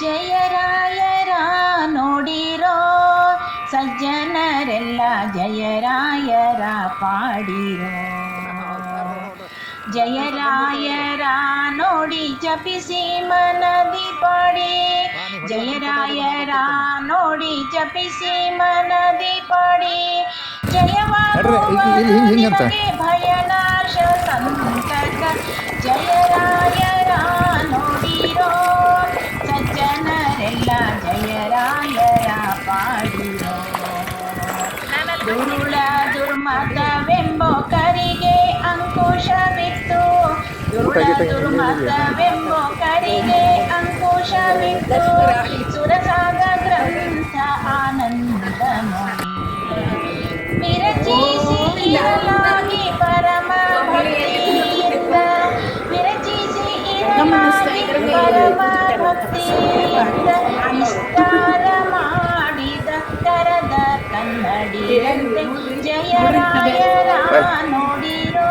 ಜಯರಾಯರ ನೋಡಿರೋ ಸಜ್ಜನರೆಲ್ಲ ಜಯರಾಯರ ಪಾಡಿರೋ. ಜಯರಾಯರ ನೋಡಿ ಜಪಿಸಿ ಮನದಿ ಪಾಡಿ. ಜಯರಾಯರ ನೋಡಿ ಜಪಿಸಿ ಮನದಿ ಪಾಡಿ. ಜಯವಾಗುವ ಭಯನಾಶ ಸಂತಕ ಜಯರಾಯರ ದುರುಳ ದುರ್ಮತವೆಂಬೋ ಕರಿಗೆ ಅಂಕುಶ ಬಿತ್ತು ಸುರಸಾಗ ಗ್ರಂಥ ಆನಂದ ನೋಡಿ ವಿರಚಿಸಿ ಇರಲಾಗಿ ಪರಮ ಭಕ್ತಿಯಿಂದ ವಿರಚಿಸಿ ಇರಲಾಗಿ ಪರಮ ಭಕ್ತಿಯಿಂದ ವಿಸ್ತಾರ ಮಾಡಿದ ಕರದ ಕನ್ನಡಿಯಂತೆ ಜಯರಾಯರ ನೋಡಿರೋ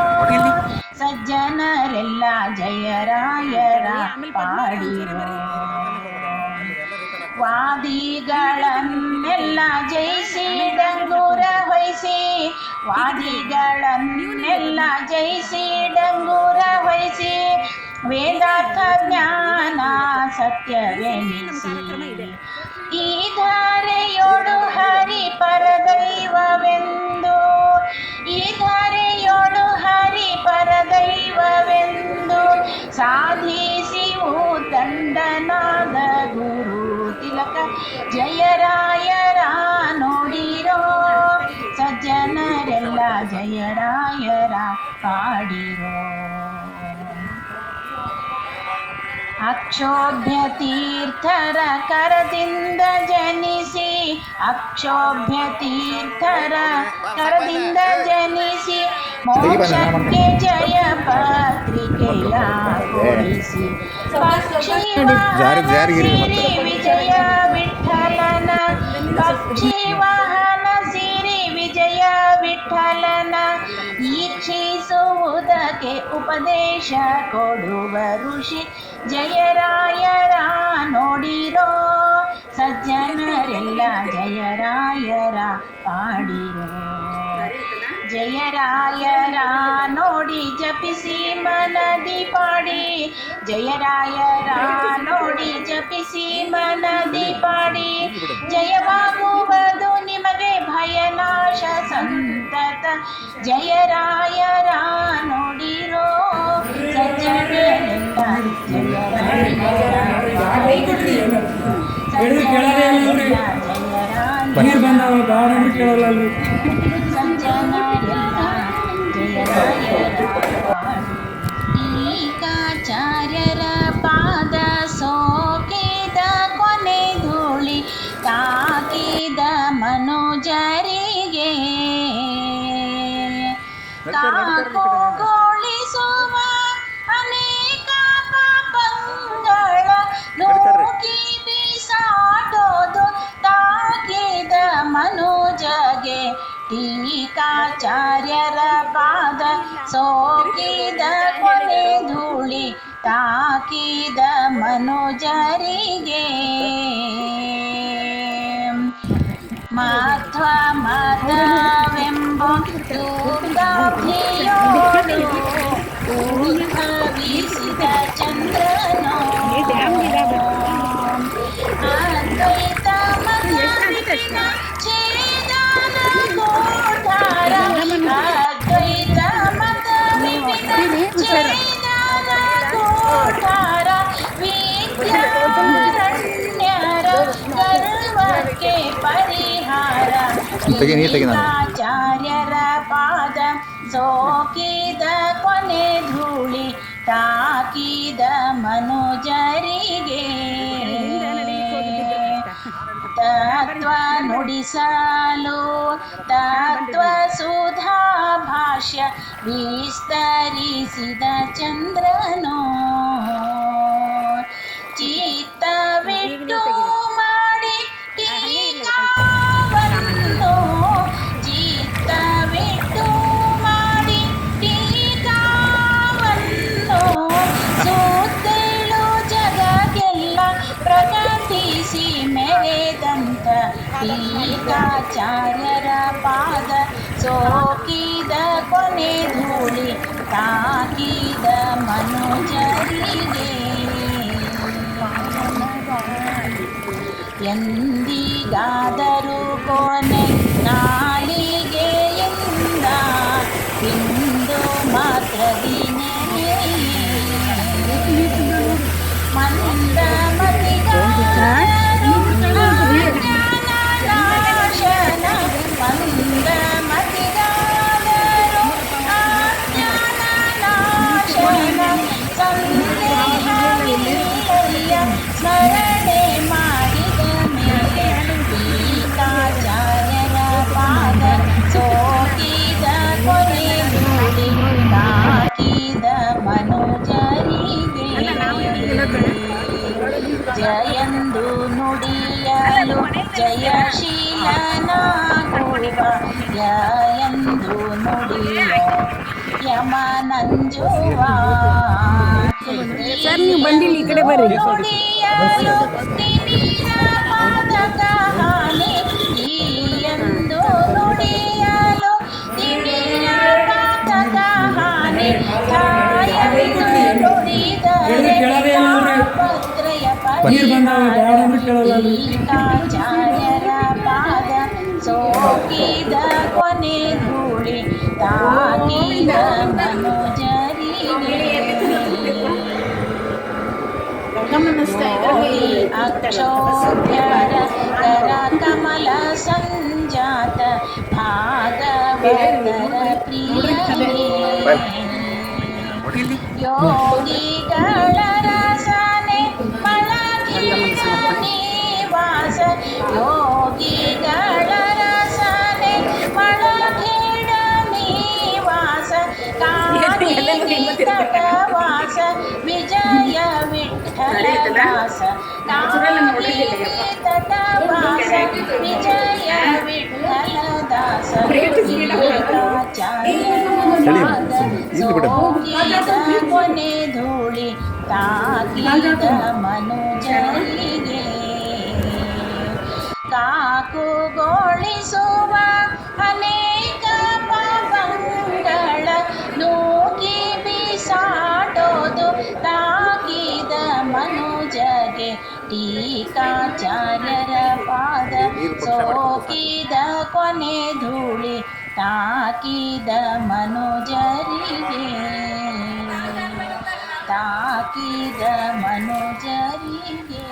ಸಜ್ಜನರೆಲ್ಲ ಜಯರಾಯರ ಪಾಡಿರೋ ವಾದಿಗಳನ್ನೆಲ್ಲ ಜಯಿಸಿ ಡಂಗೂರ ವಹಿಸಿ. ವಾದಿಗಳನ್ನೆಲ್ಲ ಜಯಿಸಿ ಡಂಗೂರ ವಹಿಸಿ. ವೇದಾರ್ಥ ಜ್ಞಾನ ಸತ್ಯವೆನಿಸಿ ಈ ಧಾರೆಯೋಡು ಹರಿ ಪರದೈವವೆಂದು. ಈ ಧಾರೆಯೋಡು ಪರದೈವವೆಂದು ಸಾಧಿಸಿ ತಂಡನಾದ ಗುರು ತಿಲಕ. ಜಯರಾಯರ ನೋಡಿರೋ ಸಜ್ಜನರೆಲ್ಲ ಜಯರಾಯರ ಪಾಡಿರೋ ಅಕ್ಷೋಭ್ಯ ತೀರ್ಥರ ಕರದಿಂದ ಜನಿಸಿ ಅಕ್ಷೋಭ್ಯ ತೀರ್ಥರ ಕರದಿಂದ ಜನಿಸಿ ಮೋಕ್ಷಕ್ಕೆ ಜಯ ಪತ್ರಿಕೆಯ ಕೊಡಿಸಿ ಪಕ್ಷಿ ವಿಜಯ ವಿಠಲನ ಪಕ್ಷಿ ವಾಹನ ಸಿರಿ ವಿಜಯ ವಿಠಲನ ಈಕ್ಷಿಸುವುದಕ್ಕೆ ಉಪದೇಶ ಕೊಡುವ ಋಷಿ ಜಯರಾಯರ ನೋಡಿರೋ ಸಜ್ಜನರೆಲ್ಲ ಜಯರಾಯರ ಪಾಡಿರೋ. ಜಯರಾಯರ ನೋಡಿ ಜಪಿಸಿ ಮನದಿ ಪಾಡಿ ಜಯರಾಯರ ನೋಡಿ ಜಪಿಸಿ ಮನದಿ ಪಾಡಿ. ಜಯವಾಗುವುದು ನಿಮಗೆ ಭಯನಾಶ ಸಂತತ ಜಯರಾಯರ ನೋಡಿರೋ ಹೇಳಿದ್ರೆ ಕೇಳೋದೇ ಇಲ್ಲ. ಜಯರಾಯ ನೀರು ಬಂದಾವ ಗಾರ್ಡನ್ ಕೇಳಲ್ಲ ಅಲ್ಲಿ ಈಕಾಚಾರ್ಯರ ಪಾದ ಕೊನೆ ಧೂಳಿ ಮನೋಜರಿಗೆ ಕಾಕೋಗೊಳಿಸುವ ಮನೋಜಗೆ ಟೀಕಾಚಾರ್ಯರ ಪಾದ ಸೋಕಿದ ಕೊನೆ ಧೂಳಿ ತಾಕಿದ ಮನೋಜರಿಗೆ. ಮಾಧ್ವ ಮಾಧವೆಂಬ ಉದ್ಭವಿಸಿದ ಚಂದ್ರನೋ ತೆಗಿ, ನೀರ್ ತೆಗಿ ನಾನು. ಆಚಾರ್ಯರ ಪಾದ ಸೋಕಿದ ಕೊನೆ ಧೂಳಿ ತಾಕಿದ ಮನೋಜರಿಗೆ ತತ್ವ ನುಡಿಸಲು ತತ್ವ ಸುಧಾ ಭಾಷ್ಯ ವಿಸ್ತರಿಸಿದ ಚಂದ್ರನೋ ಸೋಕಿದ ಕೊನೆ ಧೂಳಿ ತಾಕಿದ ಮನುಜರಿಗೆ ಎಂದಿಗಾದರೂ ಕೊನೆ ನಾಲಿಗೆಯಿಂದ ಇಂದು ಮಾತ್ರ ದಿನೇ ಮಂದ ಮತಿಗಾರರು ಜಯಂದು ನುಡಿಯಲು ಜಯಶೀಲನಾಗುವ ಎಂದು ನುಡಿಯ ಯಮನಂಜುವ. ಸರ್, ನೀವು ಬಂದಿಲ್ಲ, ಈ ಕಡೆ ಬರ್ರಿ. ನುಡಿಯಲು ಸೋಕಿದ ಕೊನೆ ಧೂಳಿ ತಾಕಿದ ಮನುಜರಿಗೆ ಓಡಿ ಅಕ್ಷೋಭ್ಯರ ಕರ ಕಮಲ ಸಂಜಾತ ಭಾಗವತರ ಪ್ರಿಯನೇ ಯೋಗಿಗಳ ಕಾಣಿಕೆ ತಟವಾಸ ವಿಜಯ ವಿಠಲ ದಾಸ ಕಾಣಿಕೆ ತಟವಾಸ ವಿಜಯ ವಿಠಲ ದಾಸ ಇಲ್ಲಿ ಬಿಡು. ಸೋಕಿದ ಕೊನೆ ಧೂಳಿ ತಾಕಿದ ಮನುಜರಿಗೆ ಕಾಕುಗೊಳಿಸುವ ಟೀಕಾಚಾರ್ಯರ ಪಾದ ಸೋಕಿದ ಕೊನೆ ಧೂಳಿ ತಾಕಿದ ಮನುಜರಿಗೆ. ತಾಕಿದ ಮನುಜರಿಗೆ.